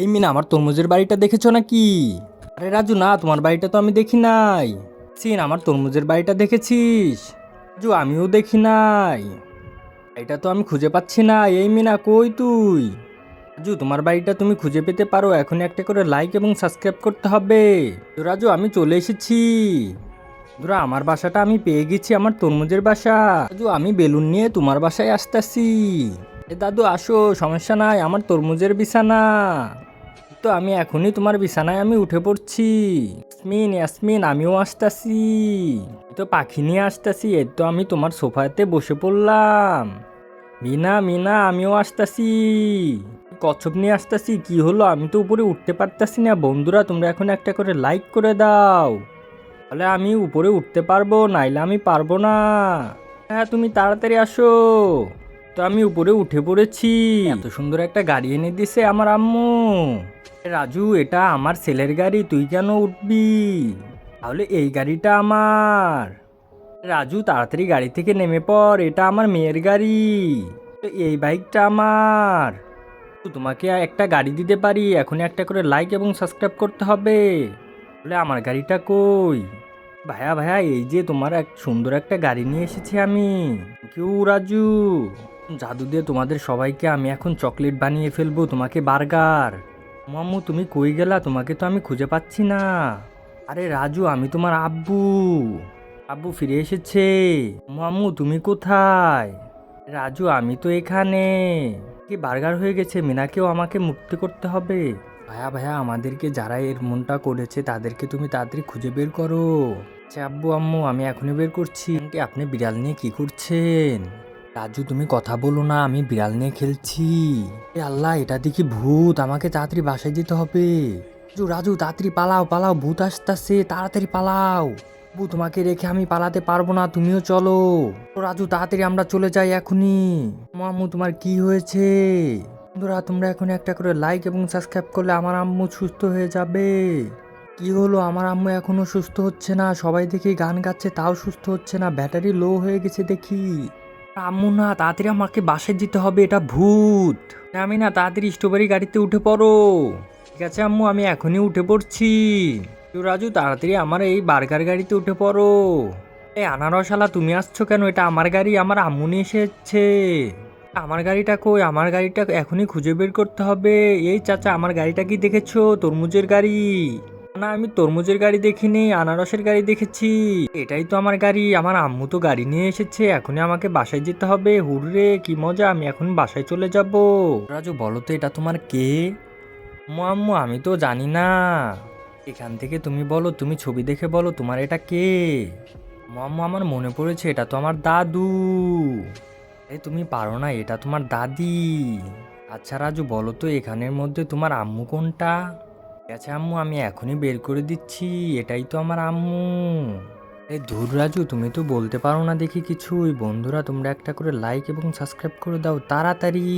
এই মিনা, আমার তরমুজের বাড়িটা দেখেছ নাকি? আরে রাজু, না, তোমার বাড়িটা তো আমি দেখি নাই। সিন, আমার তরমুজের বাড়িটা দেখেছিস? রাজু, আমিও দেখি নাই। এটা তো আমি খুঁজে পাচ্ছি না। এই মিনা, কই তুই? রাজু, তোমার বাড়িটা তুমি খুঁজে পেতে পারো। এখন একটা করে লাইক এবং সাবস্ক্রাইব করতে হবে। রাজু, আমি চলে এসেছি। বন্ধুরা, আমার বাসাটা আমি পেয়ে গেছি আমার তরমুজের বাসা। রাজু, আমি বেলুন নিয়ে তোমার বাসায় আসতেছি। এ দাদু, আসো, সমস্যা নাই, আমার তরমুজের বিছানা। তো আমি এখনই তোমার বিছানায় আমি উঠে পড়ছি। ইয়াসমিন ইয়াসমিন, আমিও আসতাছি। তো পাখি নিয়ে আসতাছি এই তো আমি তোমার সোফাতে বসে পড়লাম। মিনা মিনা, আমিও আসতাছি। কচ্ছপ নিয়ে আসতাছি, কি হলো? আমি তো উপরে উঠতে পারতাছি না। বন্ধুরা, তোমরা এখন একটা করে লাইক করে দাও। তাহলে আমি উপরে উঠতে পারব, নাইলে আমি পারব না। হ্যাঁ তুমি তাড়াতাড়ি আসো। তো আমি উপরে উঠে পড়েছি। এত সুন্দর একটা গাড়ি এনে দিছে আমার আম্মু। রাজু, এটা আমার ছেলের গাড়ি, তুই কেন উঠবি? তাহলে এই গাড়িটা আমার। রাজু, তাড়াতাড়ি গাড়ি থেকে নেমে পড়, এটা আমার মেয়ের গাড়ি। এই বাইকটা আমার। তোমাকে একটা গাড়ি দিতে পারি এখন একটা করে লাইক এবং সাবস্ক্রাইব করতে হবে। বলে আমার গাড়িটা কই? ভাইয়া ভাইয়া, এই যে তোমার এক সুন্দর একটা গাড়ি নিয়ে এসেছি আমি। কেউ রাজু। জাদু দিয়ে তোমাদের সবাইকে আমি এখন চকলেট বানিয়ে ফেলব, তোমাকে বার্গার মাম্মু তুমি কই গেলা? তোমাকে তো আমি খুঁজে পাচ্ছি না। আরে রাজু, আমি তোমার আব্বু। আব্বু ফিরে এসেছে। মাম্মু তুমি কোথায়? রাজু, আমি তো এখানে। কি বার্গার হয়ে গেছে? মিনাকেও আমাকে মুক্তি করতে হবে। ভাইয়া ভাইয়া আমাদেরকে যারা এর মনটা করেছে, তাদেরকে তুমি তাড়াতাড়ি খুঁজে বের করো। আচ্ছা আব্বু, আম্মু, আমি এখনই বের করছি। আপনি বিড়াল নিয়ে কি করছেন? রাজু, তুমি কথা বলো না, আমি বিড়াল নিয়ে খেলছি। আল্লাহ, এটা দেখি ভূত, আমাকে তাড়াতাড়ি বাসায় যেতে হবে। রাজু রাজু, তাড়াতাড়ি পালাও পালাও, ভূত আসতেছে, তাড়াতাড়ি পালাও। বু তোমাকে রেখে আমি পালাতে পারব না, তুমিও চলো। রাজু, তাড়াতাড়ি আমরা চলে যাই এখনই। মামু, তোমার কি হয়েছে? বন্ধুরা, তোমরা এখন একটা করে লাইক এবং সাবস্ক্রাইব করলে আমার আম্মু সুস্থ হয়ে যাবে। কি হলো? আমার আম্মু এখনও সুস্থ হচ্ছে না, সবাই দেখি গান গাচ্ছে, তাও সুস্থ হচ্ছে না, ব্যাটারি লো হয়ে গেছে দেখি। আম্মু, না, তাড়াতাড়ি আমাকে বাসায় যেতে হবে, এটা ভূত। আমি না তাড়াতাড়ি স্ট্রবেরি গাড়িতে উঠে পড়ো। ঠিক আছে, আম্মু, আমি এখনই উঠে পড়ছি। রাজু, তাড়াতাড়ি আমার এই বার্গার গাড়িতে উঠে পড়ো। এই আনারসালা তুমি আসছো কেন? এটা আমার গাড়ি, আমার আম্মু নিয়ে এসেছে। আমার গাড়িটা কই? আমার গাড়িটা এখনই খুঁজে বের করতে হবে। এই চাচা, আমার গাড়িটা কি দেখেছ? তরমুজের গাড়ি। না, আমি তরমুজের গাড়ি দেখিনি, আনারসের গাড়ি দেখেছি। এটাই তো আমার গাড়ি, আমার আম্মু তো গাড়ি নিয়ে এসেছে, এখনই আমাকে বাসায় যেতে হবে। হুররে, কি মজা, আমি এখন বাসায় চলে যাব। রাজু, বলো তো, এটা তোমার কে? আম্মু আম্মু, আমি তো জানি না। এখান থেকে তুমি বলো, তুমি ছবি দেখে বলো, তোমার এটা কে? আম্মু, আমার মনে পড়েছে, এটা তো আমার দাদু। এই তুমি পারো না, এটা তোমার দাদি। আচ্ছা রাজু, বলো তো, এখানের মধ্যে তোমার আম্মু কোনটা? আছে আম্মু, আমি এখনই বের করে দিচ্ছি, এটাই তো আমার আম্মু। এই ধুর রাজু, তুমি তো বলতে পারো না দেখি কিছুই বন্ধুরা তোমরা একটা করে লাইক এবং সাবস্ক্রাইব করে দাও, তাড়াতাড়ি।